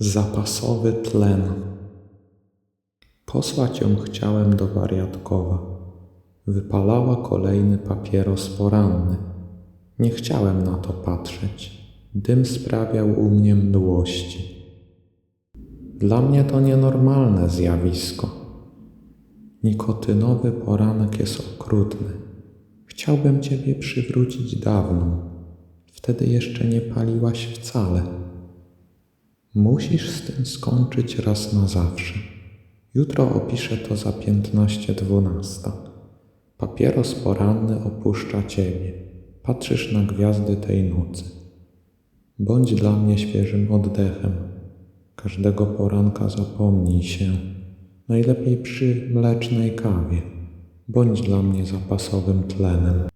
Zapasowy tlen. Posłać ją chciałem do wariatkowa. Wypalała kolejny papieros poranny. Nie chciałem na to patrzeć. Dym sprawiał u mnie mdłości. Dla mnie to nienormalne zjawisko. Nikotynowy poranek jest okrutny. Chciałbym Ciebie przywrócić dawną. Wtedy jeszcze nie paliłaś wcale. Musisz z tym skończyć raz na zawsze. Jutro opiszę to za piętnaście dwunasta. Papieros poranny opuszcza Ciebie. Patrzysz na gwiazdy tej nocy. Bądź dla mnie świeżym oddechem. Każdego poranka zapomnij się. Najlepiej przy mlecznej kawie. Bądź dla mnie zapasowym tlenem.